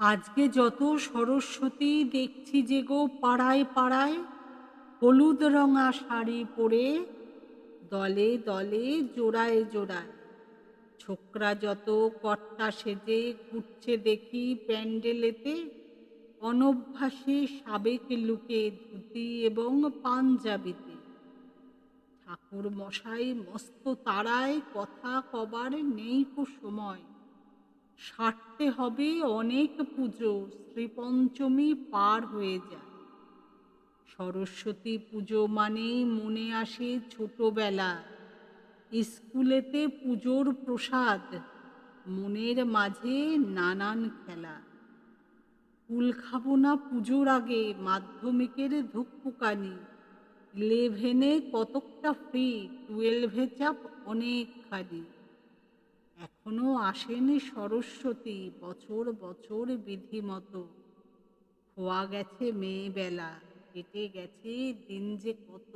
আজকে যত সরস্বতী দেখছি যে গো পাড়ায় পাড়ায়, হলুদ রঙা শাড়ি পরে দলে দলে জোড়ায় জোড়ায়। ছোকরা যত কর্তা সেজে ঘুরছে দেখি প্যান্ডেলেতে, অনভ্যাসে সাবেক লুকে ধুতি এবং পাঞ্জাবিতে। ঠাকুর মশাই মস্ত তারায় কথা কবার নেই কো সময়। সারতে হবে অনেক পুজো, শ্রীপঞ্চমী পার হয়ে যায়। সরস্বতী পুজো মানেই মনে আসে ছোটবেলা। স্কুলেতে পুজোর প্রসাদ, মনের মাঝে নানান খেলা। কুল খাব না পুজোর আগে মাধ্যমিকের ধুকপুকানি ইলেভেনে কতকটা ফ্রি টুয়েলভে চাপ অনেকখানি। এখনও আসেনি সরস্বতী বছর বছর বিধিমতো। খোয়া গেছে মেয়েবেলা কেটে গেছে দিন যে কত।